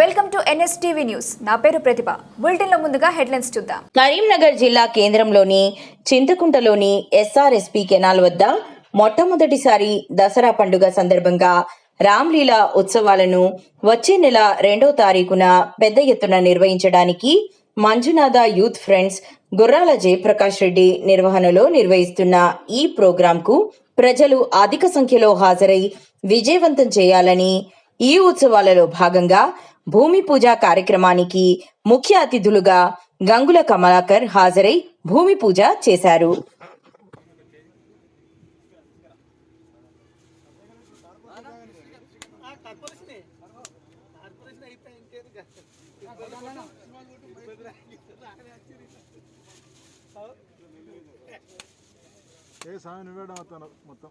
Welcome to NSTV news. నా పేరు ప్రతిభ. బులెటిన్లో ముందుగా హెడ్లైన్స్ చూద్దాం. కరీంనగర్ జిల్లా కేంద్రంలోని చింతకుంటలోని ఎస్ఆర్ఎస్పి కెనాల్ వద్ద మొట్టమొదటిసారి దసరా పండుగ సందర్భంగా రామ్లీలా ఉత్సవాలను వచ్చే నెల రెండో తారీఖున పెద్ద ఎత్తున నిర్వహించడానికి మంజునాథ యూత్ ఫ్రెండ్స్ గుర్రాల జయప్రకాష్ రెడ్డి నిర్వహణలో నిర్వహిస్తున్న ఈ ప్రోగ్రాంకు ప్రజలు అధిక సంఖ్యలో హాజరై విజయవంతం చేయాలని ఈ ఉత్సవాలలో భాగంగా భూమి పూజ కార్యక్రమానికి ముఖ్య అతిథులుగా గంగుల కమలాకర్ హాజరై భూమి పూజ చేశారు. ఏ మొత్తం.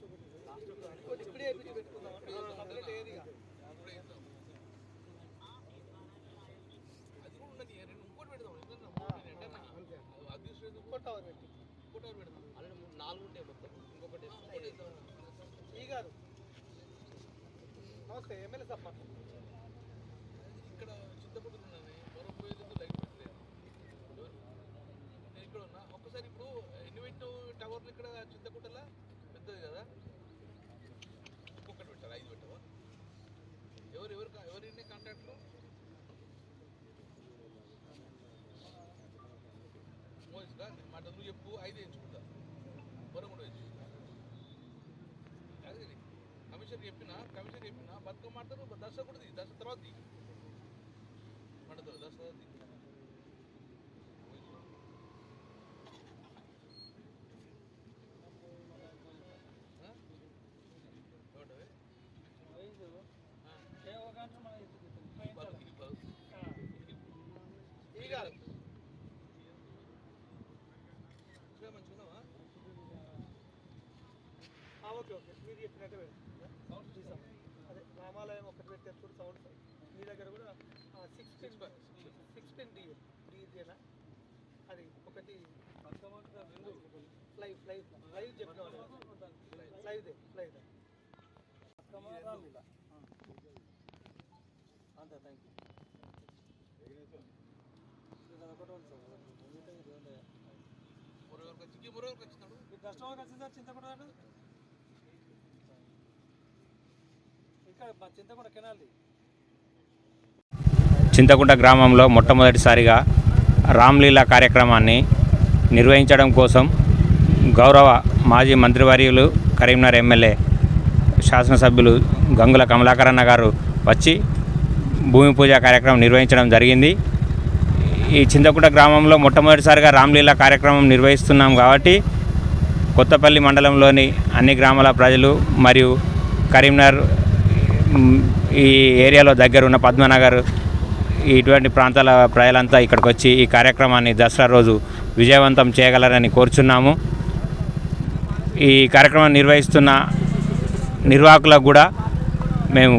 ఇప్పుడే వేయించి పెట్టుకుందాం సపరేట్ ఏరియా ఇంకో టవర్ పెట్టి ఇంకో టవర్ పెడదాం నాలుగు ఉంటాయి మొత్తం ఇంకొకటి ఈ గారు. నమస్తే ఎమ్మెల్యే సప్ప ఇక్కడ చింతపూడి ఉన్నది మరో పోయేది లైట్ పెట్టలేదు నేను ఇక్కడ ఉన్నా ఒక్కసారి ఇప్పుడు ఎన్ని పెట్టిన టవర్లు ఇక్కడ చింతకుంటలా పెద్దది కదా? ఒక్కొక్కటి పెట్టాలి? ఐదు పెట్టవా? ఎవరు ఎవరు ఎవరిన్ని కాంటాక్ట్లు నేను మాట నువ్వు చెప్పు ఐదు ఎంచుకుంటా బొర కూడా ఎంచుకుంటా అదే కమిషన్ చెప్పిన కమిషన్ చెప్పినా బతుకమ్మ మాట్లాడు దసరా కూడా దిగి దశ తర్వాత దిగి మండదు దసరా తర్వాత దిగి మంచిగా? ఆ, ఓకే ఓకే. మీరు చెప్పినట్టే సౌండ్ తీసాం. అదే రామాలయం ఒకటి పెట్టారు చూడు సౌండ్ మీ దగ్గర కూడా సిక్స్ పిన్ సిక్స్ పిన్ డి డీజేనా అది ఒకటి. లైవ్ చెప్పిన లైవ్ దే లైవ్ దే. అంతే థ్యాంక్ యూ చిక్కి మురవరికి వచ్చినాడు కస్టమర్ వచ్చింది? సార్ చింతకుండా ఇక్కడ మా చింతకుండా కెనాల్ది చింతకుంట గ్రామంలో మొట్టమొదటిసారిగా రామ్లీలా కార్యక్రమాన్ని నిర్వహించడం కోసం గౌరవ మాజీ మంత్రివర్యులు కరీంనగర్ ఎమ్మెల్యే శాసనసభ్యులు గంగుల కమలాకరన్న గారు వచ్చి భూమి పూజ కార్యక్రమం నిర్వహించడం జరిగింది. ఈ చింతకుంట గ్రామంలో మొట్టమొదటిసారిగా రామ్లీలా కార్యక్రమం నిర్వహిస్తున్నాం కాబట్టి కొత్తపల్లి మండలంలోని అన్ని గ్రామాల ప్రజలు మరియు కరీంనగర్ ఈ ఏరియాలో దగ్గర ఉన్న పద్మనగర్ ఇటువంటి ప్రాంతాల ప్రజలంతా ఇక్కడికి వచ్చి ఈ కార్యక్రమాన్ని దసరా రోజు విజయవంతం చేయగలరని కోరుచున్నాము. ఈ కార్యక్రమం నిర్వహిస్తున్న నిర్వాహకులకు కూడా మేము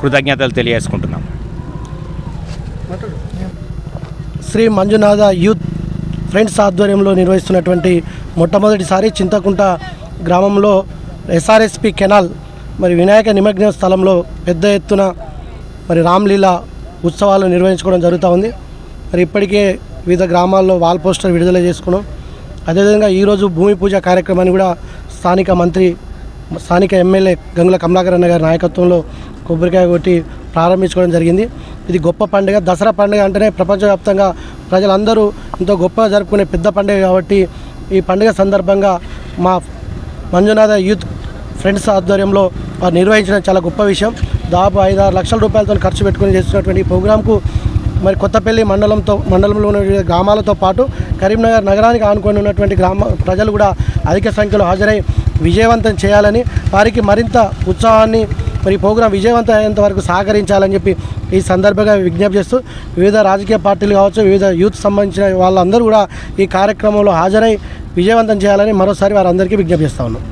కృతజ్ఞతలు తెలియజేసుకుంటున్నాము. శ్రీ మంజునాథ యూత్ ఫ్రెండ్స్ ఆధ్వర్యంలో నిర్వహిస్తున్నటువంటి మొట్టమొదటిసారి చింతకుంట గ్రామంలో ఎస్ఆర్ఎస్పి కెనాల్ మరి వినాయక నిమగ్న స్థలంలో పెద్ద ఎత్తున మరి రామ్లీలా ఉత్సవాలు నిర్వహించుకోవడం జరుగుతూ ఉంది. మరి ఇప్పటికే వివిధ గ్రామాల్లో వాల్ పోస్టర్ విడుదల చేసుకున్నాం. అదేవిధంగా ఈరోజు భూమి పూజ కార్యక్రమాన్ని కూడా స్థానిక మంత్రి స్థానిక ఎమ్మెల్యే గంగుల కమలాకర్ అన్న గారి నాయకత్వంలో కొబ్బరికాయ కొట్టి ప్రారంభించుకోవడం జరిగింది. ఇది గొప్ప పండుగ. దసరా పండుగ అంటేనే ప్రపంచవ్యాప్తంగా ప్రజలందరూ ఎంతో గొప్పగా జరుపుకునే పెద్ద పండుగ కాబట్టి ఈ పండుగ సందర్భంగా మా మంజునాథ యూత్ ఫ్రెండ్స్ ఆధ్వర్యంలో వారు నిర్వహించడం చాలా గొప్ప విషయం. దాదాపు ఐదు ఆరు లక్షల రూపాయలతో ఖర్చు పెట్టుకుని చేస్తున్నటువంటి ఈ ప్రోగ్రాంకు మరి కొత్తపల్లి మండలంతో మండలంలో ఉన్న గ్రామాలతో పాటు కరీంనగర్ నగరానికి ఆనుకొని ఉన్నటువంటి గ్రామ ప్రజలు కూడా అధిక సంఖ్యలో హాజరై విజయవంతం చేయాలని వారికి మరింత ఉత్సాహాన్ని మరి ఈ ప్రోగ్రాం విజయవంతం అయ్యేంత వరకు సహకరించాలని చెప్పి ఈ సందర్భంగా విజ్ఞప్తి చేస్తూ వివిధ రాజకీయ పార్టీలు కావచ్చు వివిధ యూత్ సంబంధించిన వాళ్ళందరూ కూడా ఈ కార్యక్రమంలో హాజరై విజయవంతం చేయాలని మరోసారి వారందరికీ విజ్ఞప్తి చేస్తా ఉన్నాం.